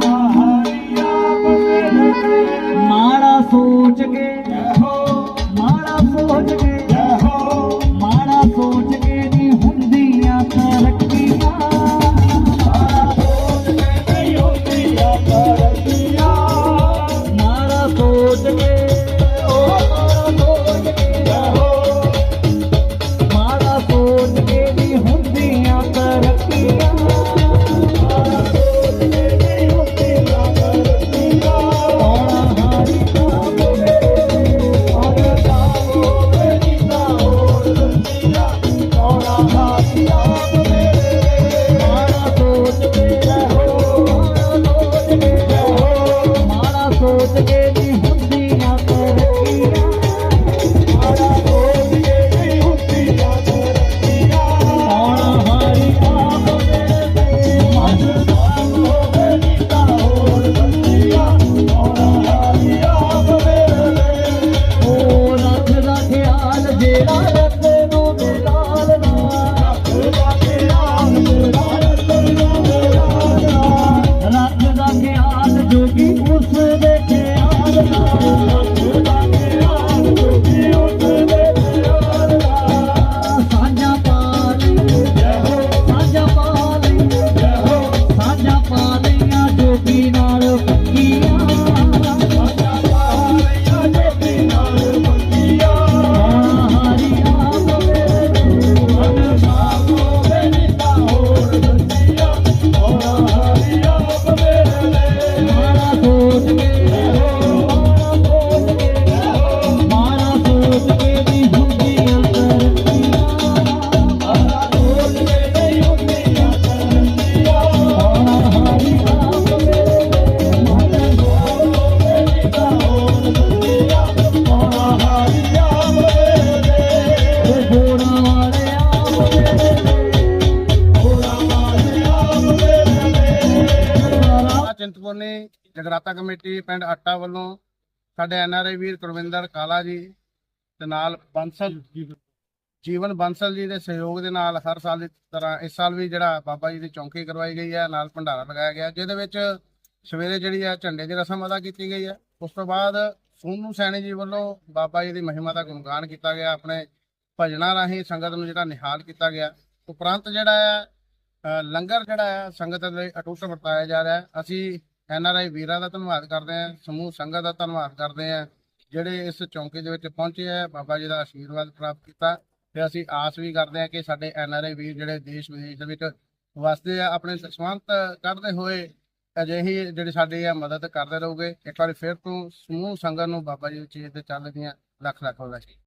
Oh. Chintpurni ਜਗਰਾਤਾ committee ਪਿੰਡ ਆਟਾ ਵੱਲੋਂ ਸਾਡੇ ਐਨਆਰਆਈ ਵੀਰ ਕੁਲਵਿੰਦਰ ਕਾਲਾ ਜੀ ਤੇ ਨਾਲ ਬੰਸਲ ਜੀਵਨ ਬੰਸਲ ਜੀ ਦੇ ਸਹਿਯੋਗ ਦੇ ਨਾਲ ਹਰ ਸਾਲ ਦੀ ਤਰ੍ਹਾਂ ਇਸ ਸਾਲ ਵੀ ਜਿਹੜਾ ਬਾਬਾ ਜੀ ਦੀ ਚੌਂਕੀ ਕਰਵਾਈ ਗਈ ਹੈ, ਨਾਲ ਭੰਡਾਰਾ ਲਗਾਇਆ ਗਿਆ, ਜਿਹਦੇ ਵਿੱਚ ਸਵੇਰੇ ਜਿਹੜੀ ਹੈ ਝੰਡੇ ਦੀ ਰਸਮ ਅਦਾ ਕੀਤੀ ਗਈ ਹੈ। ਉਸ ਤੋਂ ਬਾਅਦ ਸੋਨੂ ਸੈਣੀ ਜੀ ਵੱਲੋਂ ਬਾਬਾ ਜੀ ਦੀ ਮਹਿਮਾ ਦਾ ਗੁਣਗਾਨ ਕੀਤਾ ਗਿਆ, ਆਪਣੇ ਭਜਨਾਂ ਰਾਹੀਂ ਸੰਗਤ ਨੂੰ ਜਿਹੜਾ ਨਿਹਾਲ ਕੀਤਾ ਗਿਆ। ਉਪਰੰਤ ਜਿਹੜਾ ਹੈ ਲੰਗਰ ਜਿਹੜਾ ਹੈ, ਸੰਗਤ ਲਈ ਅਟੁੱਟ ਵਰਤਾਇਆ ਜਾ ਰਿਹਾ ਹੈ। ਅਸੀਂ ਆਈ ਵੀਰਾਂ ਦਾ ਧੰਨਵਾਦ ਕਰਦੇ ਹਾਂ, ਸਮੂਹ ਸੰਗਤ ਦਾ ਧੰਨਵਾਦ ਕਰਦੇ ਹਾਂ, ਜਿਹੜੇ ਇਸ ਚੌਂਕੀ ਦੇ ਵਿੱਚ ਪਹੁੰਚੇ ਹੈ, ਬਾਬਾ ਜੀ ਦਾ ਆਸ਼ੀਰਵਾਦ ਪ੍ਰਾਪਤ ਕੀਤਾ। ਤੇ ਅਸੀਂ ਆਸ ਵੀ ਕਰਦੇ ਹਾਂ ਕਿ ਸਾਡੇ ਐੱਨ ਆਰ ਆਈ ਵੀਰ ਜਿਹੜੇ ਦੇਸ਼ ਵਿਦੇਸ਼ ਦੇ ਵਿੱਚ ਵਸਦੇ ਆ, ਆਪਣੇ ਸਵਾਂਤ ਕਰਦੇ ਹੋਏ ਅਜਿਹੀ ਜਿਹੜੀ ਸਾਡੀ ਆ ਮਦਦ ਕਰਦੇ ਰਹੋਗੇ। ਇੱਕ ਵਾਰੀ ਫਿਰ ਤੋਂ ਸਮੂਹ ਸੰਗਤ ਨੂੰ ਬਾਬਾ ਜੀ ਦੀ ਚੀਜ਼ ਤੇ ਚੱਲਦੀਆਂ ਲੱਖ ਲੱਖ ਵਧਾਈ